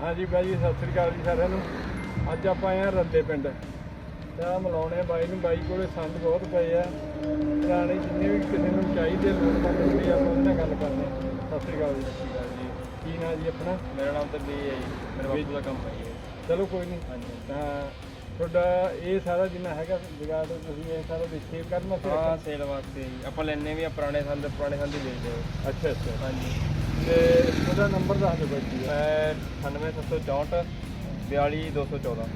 ਹਾਂਜੀ ਬਾਈ ਜੀ ਸਤਿ ਸ੍ਰੀ ਅਕਾਲ ਜੀ ਸਾਰਿਆਂ ਨੂੰ। ਅੱਜ ਆਪਾਂ ਆਏ ਆ ਰੱਦੇ ਪਿੰਡ। ਤਾਂ ਮਿਲਾਉਣੇ ਬਾਈ ਨੂੰ। ਬਾਈ ਕੋਲੇ ਸੰਦ ਬਹੁਤ ਪਏ ਆ। ਪੁਰਾਣੇ ਜਿੰਨੇ ਵੀ ਕਿਸੇ ਨੂੰ ਚਾਹੀਦੇ ਲੋੜਵੰਦ ਆ ਆਪਾਂ ਉਹਨਾਂ ਨਾਲ ਗੱਲ ਕਰਦੇ ਆ। ਸਤਿ ਸ੍ਰੀ ਅਕਾਲ ਜੀ। ਸਤਿ ਸ੍ਰੀ ਅਕਾਲ ਜੀ। ਕੀ ਨਾਂ ਜੀ ਆਪਣਾ? ਮੇਰਾ ਨਾਮ ਤਾਂ ਬੀ ਹੈ ਜੀ। ਮੇਰੇ ਬਾਪੂ ਦਾ ਕੰਮ ਹੈ ਜੀ ਚਲੋ ਕੋਈ ਨਹੀਂ ਹਾਂਜੀ ਤਾਂ ਤੁਹਾਡਾ ਇਹ ਸਾਰਾ ਜਿੰਨਾ ਹੈਗਾ ਜਗਾੜ ਤੁਸੀਂ ਇਹ ਸਾਰਾ ਸੇਵ ਕਰਨ ਵਾਸਤੇ ਹਾਂ? ਸੇਲ ਵਾਸਤੇ ਜੀ। ਆਪਾਂ ਲੈਣੇ ਵੀ ਆ ਪੁਰਾਣੇ ਸੰਦ ਪੁਰਾਣੇ ਸੰਦ ਹੀ ਵੇਚਦੇ ਹਾਂ ਅੱਛਾ ਅੱਛਾ। ਹਾਂਜੀ। ਤੇ ਉਹਦਾ ਨੰਬਰ ਦੱਸ ਦਿਓ ਬਾਈ ਜੀ। ਮੈਂ 98764 42214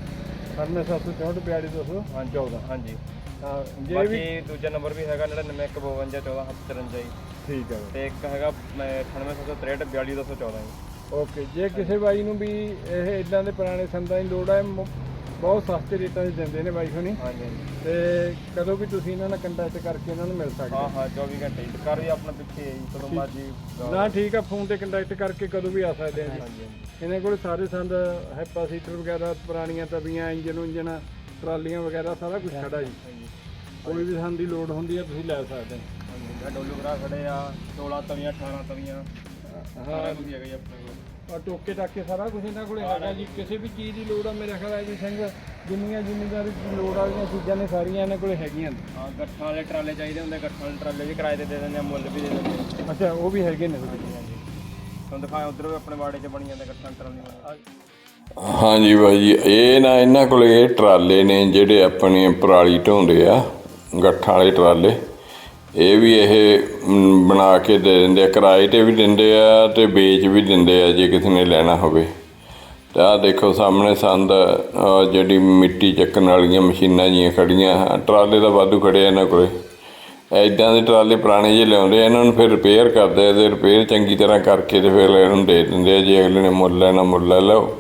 9764 42214 ਹਾਂਜੀ 14 ਹਾਂਜੀ। ਹਾਂ ਜੇ ਬਾਕੀ ਵੀ ਦੂਜਾ ਨੰਬਰ ਵੀ ਹੈਗਾ 995214 ਜੀ। ਠੀਕ ਹੈ। ਤੇ ਇੱਕ ਹੈਗਾ 98763 42214 ਜੀ। ਓਕੇ ਜੇ ਕਿਸੇ ਬਾਈ ਨੂੰ ਵੀ ਇਹ ਇਦਾਂ ਦੇ ਪੁਰਾਣੇ ਸੰਦਾਂ ਦੀ ਲੋੜ ਹੈ ਬਹੁਤ ਸਸਤੇ ਰੇਟਾਂ 'ਚ ਦਿੰਦੇ ਨੇ ਬਾਈ ਹੁਣੀ। ਹਾਂਜੀ ਹਾਂਜੀ। ਤੇ ਕਦੋਂ ਵੀ ਤੁਸੀਂ ਇਹਨਾਂ ਨਾਲ ਕੰਟੈਕਟ ਕਰਕੇ ਇਹਨਾਂ ਨੂੰ ਮਿਲ ਸਕਦੇ ਹਾਂ ਹੋ। ਹਾਂ 24 ਘੰਟੇ ਜੀ ਘਰ ਵੀ ਆਪਣਾ ਪਿੱਛੇ ਹੈ ਜੀ ਕਦੋਂ ਮਰਜ਼ੀ ਨਾ ਠੀਕ ਆ ਫੋਨ ਤੇ ਕੰਟੈਕਟ ਕਰਕੇ ਕਦੋਂ ਵੀ ਆ ਸਕਦੇ ਆ ਜੀ। ਹਾਂਜੀ ਹਾਂਜੀ। ਇਹਨਾਂ ਕੋਲ ਸਾਰੇ ਸੰਦ ਹੈਪਾ ਸੀਟਰ ਵਗੈਰਾ ਪੁਰਾਣੀਆਂ ਤਵੀਆਂ ਇੰਜਨ ਉਂਜਨ ਟਰਾਲੀਆਂ ਵਗੈਰਾ ਸਾਰਾ ਕੁਝ ਖੜਾ ਜੀ। ਹਾਂਜੀ ਕੋਈ ਵੀ ਸੰਦ ਦੀ ਲੋੜ ਹੁੰਦੀ ਹੈ ਤੁਸੀਂ ਲੈ ਸਕਦੇ ਹਾਂਜੀ ਆਹ ਡੋਲੂ ਗਰਾ ਖੜੇ ਆ 16 ਤਵੀਆਂ 18 ਤਵੀਆਂ। ਹੋ। ਸਾਰਾ ਹਾਂ ਕੁਝ ਹੈਗਾ ਜੀ ਆਪਣੇ ਕੋਲ। ਔਰ ਟੋਕੇ ਟਾਕੇ ਸਾਰਾ ਕੁਝ ਇਹਨਾਂ ਕੋਲੇ ਹੈਗਾ ਜੀ। ਕਿਸੇ ਵੀ ਚੀਜ਼ ਦੀ ਲੋੜ ਆ ਮੇਰੇ ਖਿਆਲ ਜੀ ਸਿੰਘ ਜਿੰਨੀਆਂ ਜ਼ਿਮੀਂਦਾਰੀ ਦੀ ਲੋੜ ਵਾਲੀਆਂ ਚੀਜ਼ਾਂ ਨੇ ਸਾਰੀਆਂ ਇਹਨਾਂ ਕੋਲੇ ਹੈਗੀਆਂ ਨੇ। ਹਾਂ ਗੱਠਾਂ ਵਾਲੇ ਟਰਾਲੇ ਚਾਹੀਦੇ ਹੁੰਦੇ ਗੱਠਾਂ ਵਾਲੇ ਟਰਾਲੇ ਵੀ ਕਿਰਾਏ ਤੇ ਦੇ ਦਿੰਦੇ ਆ ਮੁੱਲ ਵੀ ਦੇ ਦਿੰਦੇ ਆ। ਅੱਛਾ ਉਹ ਵੀ ਹੈਗੇ ਨੇ ਤੁਹਾਡੇ ਕੋਲ। ਹਾਂਜੀ ਤੁਹਾਨੂੰ ਦਿਖਾਇਆ ਉਧਰ ਵੀ ਆਪਣੇ ਵਾੜੇ 'ਚ ਬਣੀ ਜਾਂਦੇ ਗੱਠਾਂ ਟਰਾਲੀਆਂ ਹਾਂਜੀ ਬਾਈ ਜੀ ਇਹ ਨਾ ਇਹਨਾਂ ਕੋਲ ਇਹ ਟਰਾਲੇ ਨੇ ਜਿਹੜੇ ਆਪਣੀ ਪਰਾਲੀ ਢੋਂਦੇ ਆ ਗੱਠਾਂ ਵਾਲੇ ਟਰਾਲੇ। ਇਹ ਵੀ ਇਹ ਬਣਾ ਕੇ ਦੇ ਦਿੰਦੇ ਆ, ਕਿਰਾਏ ਤੇ ਵੀ ਦਿੰਦੇ ਆ ਤੇ ਵੇਚ ਵੀ ਦਿੰਦੇ ਆ ਜੇ ਕਿਸੇ ਨੇ ਲੈਣਾ ਹੋਵੇ। ਤਾਂ ਆਹ ਦੇਖੋ ਸਾਹਮਣੇ ਸੰਦ ਜਿਹੜੀ ਮਿੱਟੀ ਚੱਕਣ ਵਾਲੀਆਂ ਮਸ਼ੀਨਾਂ ਜੀਆਂ ਖੜੀਆਂ ਟਰਾਲੇ ਦਾ ਵਾਧੂ ਖੜੇ ਆ ਇਹਨਾਂ ਕੋਲੇ। ਐਦਾਂ ਦੇ ਟਰਾਲੇ ਪੁਰਾਣੇ ਜਿਹੇ ਲਿਆਉਂਦੇ ਆ, ਇਹਨਾਂ ਨੂੰ ਫਿਰ ਰਿਪੇਅਰ ਕਰਦੇ ਆ ਤੇ ਰਿਪੇਅਰ ਚੰਗੀ ਤਰ੍ਹਾਂ ਕਰਕੇ ਤੇ ਫਿਰ ਇਹਨਾਂ ਨੂੰ ਦੇ ਦਿੰਦੇ ਆ, ਜੇ ਅਗਲੇ ਨੇ ਮੁੱਲ ਲੈਣਾ, ਮੁੱਲ ਲੈ ਲਓ।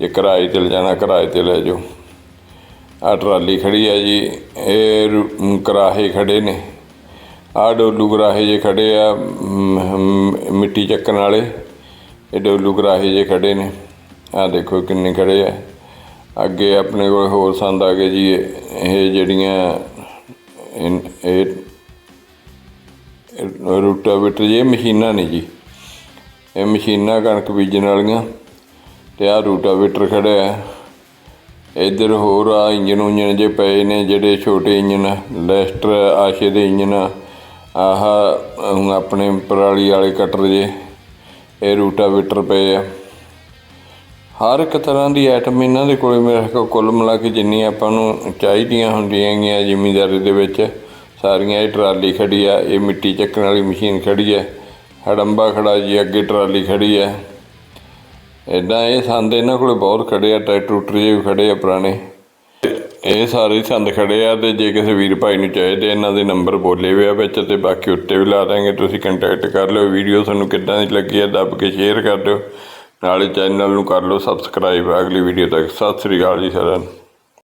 ਜੇ ਕਿਰਾਏ ਤੇ ਲਿਜਾਣਾ, ਕਿਰਾਏ ਤੇ ਲੈ ਜਾਓ। ਆਹ ਟਰਾਲੀ ਖੜੀ ਆ ਜੀ, ਇਹ ਰੂ- ਕਰਾਹੇ ਖੜੇ ਨੇ। ਆਹ ਡੋਲੂ ਗਰਾਹੇ ਜੇ ਖੜੇ ਆ ਮਿੱਟੀ ਚੱਕਣ ਵਾਲੇ। ਇਹ ਡੋਲੂ ਗਰਾਹੇ ਜੇ ਖੜੇ ਨੇ। ਆਹ ਦੇਖੋ ਕਿੰਨੇ ਖੜੇ ਆ। ਅੱਗੇ ਆਪਣੇ ਕੋਲ ਹੋਰ ਸੰਦ ਆ ਗਏ ਜੀ, ਇਹ ਜਿਹੜੀਆਂ, ਇਹ ਰੂਟਾਵੇਟਰ ਇਹ ਮਸ਼ੀਨਾਂ ਨੇ ਜੀ। ਇਹ ਮਸ਼ੀਨਾਂ ਕਣਕ ਬੀਜਣ ਵਾਲੀਆਂ। ਤੇ ਆਹ ਰੂਟਾਵੇਟਰ ਖੜਾ ਹੈ ਇੱਧਰ ਹੋਰ ਆ ਇੰਜਨ ਉਂਜਨ ਜੇ ਪਏ ਨੇ, ਜਿਹੜੇ ਛੋਟੇ ਇੰਜਨ ਲੈਸਟਰ, ਆਸ਼ੇ ਦੇ ਇੰਜਨ ਆਹ, ਹੁਣ ਆਪਣੇ ਪਰਾਲੀ ਵਾਲੇ ਕਟਰ ਜੇ, ਇਹ ਰੂਟਾਵੇਟਰ ਪਏ ਆ। ਹਰ ਇੱਕ ਤਰ੍ਹਾਂ ਦੀ ਆਈਟਮ ਇਹਨਾਂ ਦੇ ਕੋਲੇ ਮੇਰੇ ਕੋਲ ਕੁੱਲ ਮਿਲਾ ਕੇ ਜਿੰਨੀ ਆਪਾਂ ਨੂੰ ਚਾਹੀਦੀਆਂ ਹੁੰਦੀਆਂ ਗੀਆਂ ਜ਼ਿਮੀਂਦਾਰੀ ਦੇ ਵਿੱਚ, ਸਾਰੀਆਂ ਇਹ ਟਰਾਲੀ ਖੜੀ ਆ, ਇਹ ਮਿੱਟੀ ਚੱਕਣ ਵਾਲੀ ਮਸ਼ੀਨ ਖੜੀ ਹੈ ਹੜੰਬਾ ਖੜਾ ਜੀ, ਅੱਗੇ ਟਰਾਲੀ ਖੜੀ ਆ। ਇਦਾਂ ਇਹ ਸੰਦ ਇਹਨਾਂ ਕੋਲੇ ਬਹੁਤ ਖੜੇ ਆ ਟਰੈਕਟਰ ਟਰੂਟਰ ਜਿਹੇ ਵੀ ਖੜੇ ਆ ਪੁਰਾਣੇ। ਇਹ ਸਾਰੇ ਸੰਦ ਖੜੇ ਆ ਤੇ ਜੇ ਕਿਸੇ ਵੀਰ ਭਾਈ ਨੂੰ ਚਾਹੀਦੇ ਇਹਨਾਂ ਦੇ ਨੰਬਰ ਬੋਲੇ ਹੋਏ ਆ ਵਿੱਚ ਤੇ ਬਾਕੀ ਉੱਤੇ ਵੀ ਲਾ ਦਾਂਗੇ, ਤੁਸੀਂ ਕੰਟੈਕਟ ਕਰ ਲਿਓ। ਵੀਡੀਓ ਤੁਹਾਨੂੰ ਕਿੱਦਾਂ ਦੀ ਲੱਗੀ ਆ ਦੱਬ ਕੇ ਸ਼ੇਅਰ ਕਰ ਦਿਓ। ਨਾਲੇ ਚੈਨਲ ਨੂੰ ਕਰ ਲਓ ਸਬਸਕ੍ਰਾਈਬ ਅਗਲੀ ਵੀਡੀਓ ਤੱਕ। ਸਤਿ ਸ੍ਰੀ ਅਕਾਲ ਜੀ ਸਾਰਿਆਂ ਨੂੰ।